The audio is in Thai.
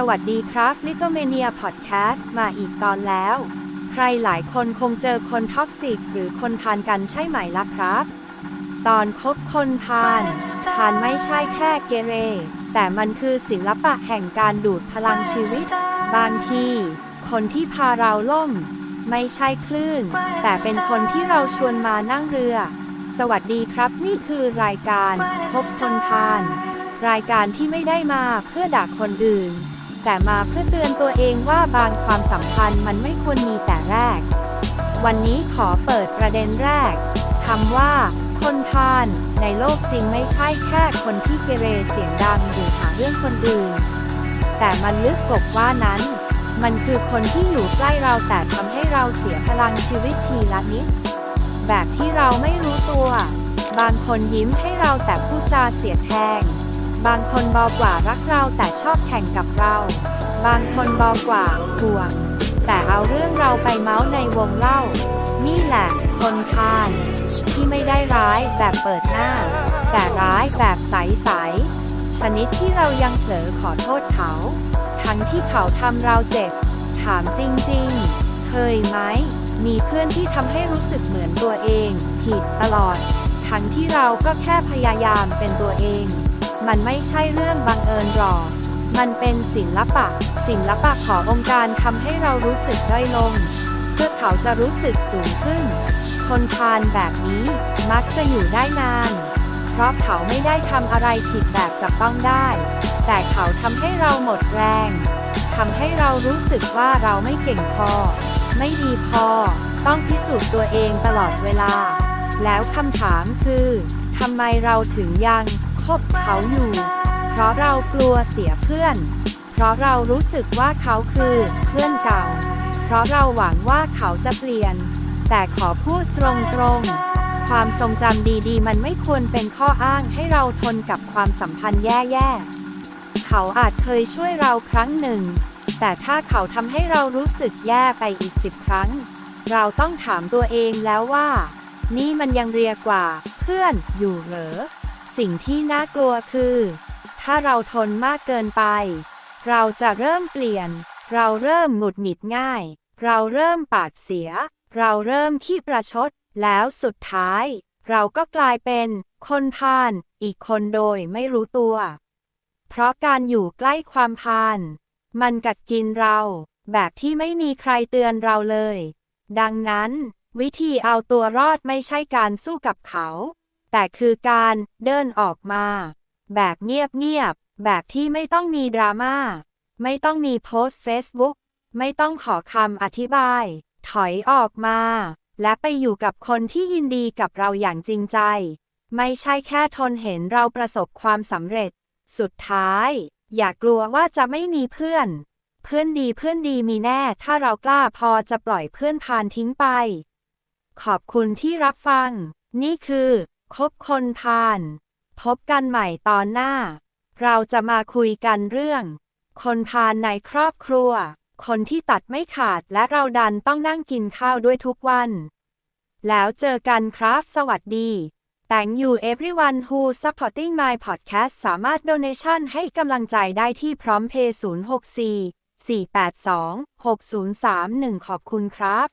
สวัสดีครับ l i t t l e m a n i a Podcast มาอีกตอนแล้ว ใครหลายคนคงเจอคนท็อกซิกหรือคนพาลกันใช่ไหมล่ะครับ ตอนคบคนพาลพาลไม่ใช่แค่เกเร แต่มันคือศิลปะแห่งการดูดพลังชีวิต บางทีคนที่พาเราล่ม ไม่ใช่คลื่น แต่เป็นคนที่เราชวนมานั่งเรือ สวัสดีครับ นี่คือรายการพบคนพาลรายการที่ไม่ได้มาเพื่อด่าคนอื่น แต่มาเพื่อเตือนตัวเองว่าบางความสัมพันธ์มันไม่ควรมีแต่แรก วันนี้ขอเปิดประเด็นแรกคำว่า คนพาลในโลกจริงไม่ใช่แค่คนที่เกเรเสียงดังหรือหาเรื่องคนอื่น แต่มันลึกกว่าว่านั้น มันคือคนที่อยู่ใกล้เราแต่ทำให้เราเสียพลังชีวิตทีละนิด แบบที่เราไม่รู้ตัว บางคนยิ้มให้เราแต่พูดจาเสียแทง บางคนบอกว่ารักเราแต่ชอบแข่งกับเรา บางคนบอกว่าห่วง แต่เอาเรื่องเราไปเมาส์ในวงเล่า นี่แหละ คนพาลที่ไม่ได้ร้ายแบบเปิดหน้า แต่ร้ายแบบใสๆชนิดที่เรายังเผลอขอโทษเขา ทั้งที่เขาทำเราเจ็บ ถามจริงๆ เคยไหม มีเพื่อนที่ทำให้รู้สึกเหมือนตัวเอง ผิดตลอด ทั้งที่เราก็แค่พยายามเป็นตัวเอง มันไม่ใช่เรื่องบังเอิญหรอก มันเป็นศิลปะ ศิลปะขององค์การทำให้เรารู้สึกด้อยลง เพื่อเขาจะรู้สึกสูงขึ้น คนพาลแบบนี้มักจะอยู่ได้นาน เพราะเขาไม่ได้ทำอะไรผิดแบบจับต้องได้ แต่เขาทำให้เราหมดแรงทำให้เรารู้สึกว่าเราไม่เก่งพอ ไม่ดีพอ ต้องพิสูจน์ตัวเองตลอดเวลา แล้วคำถามคือทำไมเราถึงยัง คบเขาอยู่ เพราะเรากลัวเสียเพื่อน เพราะเรารู้สึกว่าเขาคือเพื่อนเก่า เพราะเราหวังว่าเขาจะเปลี่ยน แต่ขอพูดตรงๆ ความทรงจำดีๆ มันไม่ควรเป็นข้ออ้างให้เราทนกับความสัมพันธ์แย่ๆ เขาอาจเคยช่วยเราครั้งหนึ่ง แต่ถ้าเขาทำให้เรารู้สึกแย่ไปอีกสิบครั้ง เราต้องถามตัวเองแล้วว่า นี่มันยังเรียกว่า เพื่อนอยู่เหรอ สิ่งที่น่ากลัวคือ ถ้าเราทนมากเกินไป เราจะเริ่มเปลี่ยน เราเริ่มหงุดหงิดง่าย เราเริ่มปากเสีย เราเริ่มขี้ประชด แล้วสุดท้าย เราก็กลายเป็นคนพาลอีกคนโดยไม่รู้ตัว เพราะการอยู่ใกล้ความพาลมันกัดกินเรา แบบที่ไม่มีใครเตือนเราเลย ดังนั้น วิธีเอาตัวรอดไม่ใช่การสู้กับเขา แต่คือการเดินออกมา แบบเงียบๆ แบบที่ไม่ต้องมีดราม่า ไม่ต้องมีโพสต์เฟซบุ๊กไม่ต้องขอคำอธิบาย ถอยออกมา และไปอยู่กับคนที่ยินดีกับเราอย่างจริงใจ ไม่ใช่แค่ทนเห็นเราประสบความสำเร็จ สุดท้าย อย่ากลัวว่าจะไม่มีเพื่อน เพื่อนดีเพื่อนดีมีแน่ ถ้าเรากล้าพอจะปล่อยเพื่อนพานทิ้งไป ขอบคุณที่รับฟัง นี่คือ คบคนพาลพบกันใหม่ตอนหน้า เราจะมาคุยกันเรื่อง คนพาลในครอบครัว คนที่ตัดไม่ขาดและเราดันต้องนั่งกินข้าวด้วยทุกวัน แล้วเจอกันครับ สวัสดี Thank you everyone who supporting my podcast สามารถ donation ให้กำลังใจได้ที่พร้อมเพย์064 482 6031 ขอบคุณครับ